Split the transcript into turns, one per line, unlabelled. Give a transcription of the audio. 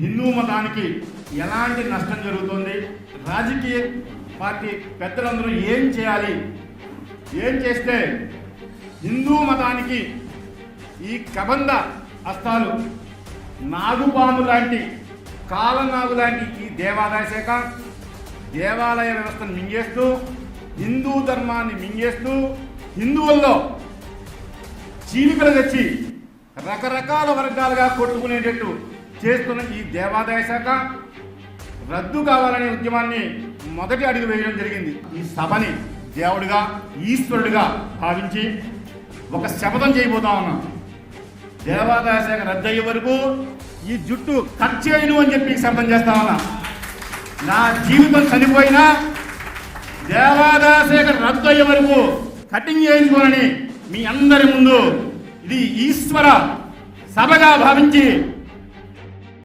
హిందూ మతానికి ఎలాంటి నష్టం జరుగుతుంది? రాజకీయ పార్టీ పెద్దలందరూ ఏం చేయాలి? ఏం చేస్తే హిందూ మతానికి ఈ కబంధ హస్తాలు నాగుపాము లాంటి కాలనాగు లాంటి ఈ దేవాదాయ శాఖ దేవాలయ వ్యవస్థను మింగేస్తూ హిందూ ధర్మాన్ని మింగేస్తూ హిందువుల్లో చీలికలు తెచ్చి రకరకాల వర్గాలుగా కొట్టుకునేటట్టు చేస్తున్న ఈ దేవాదాయ శాఖ రద్దు కావాలనే ఉద్యమాన్ని మొదటి అడుగు వేయడం జరిగింది. ఈ సభని దేవుడిగా ఈశ్వరుడిగా భావించి ఒక శపథం చేయబోతా ఉన్నాం. దేవాదాయ శాఖ రద్దయ్యే వరకు ఈ జుట్టు కట్ చేయను అని చెప్పి శపథం చేస్తా ఉన్నా. నా జీవితం చనిపోయినా దేవాదాయ శాఖ రద్దు అయ్యే వరకు కటింగ్ చేయించుకోనని మీ అందరి ముందు ఇది ఈశ్వర సభగా భావించి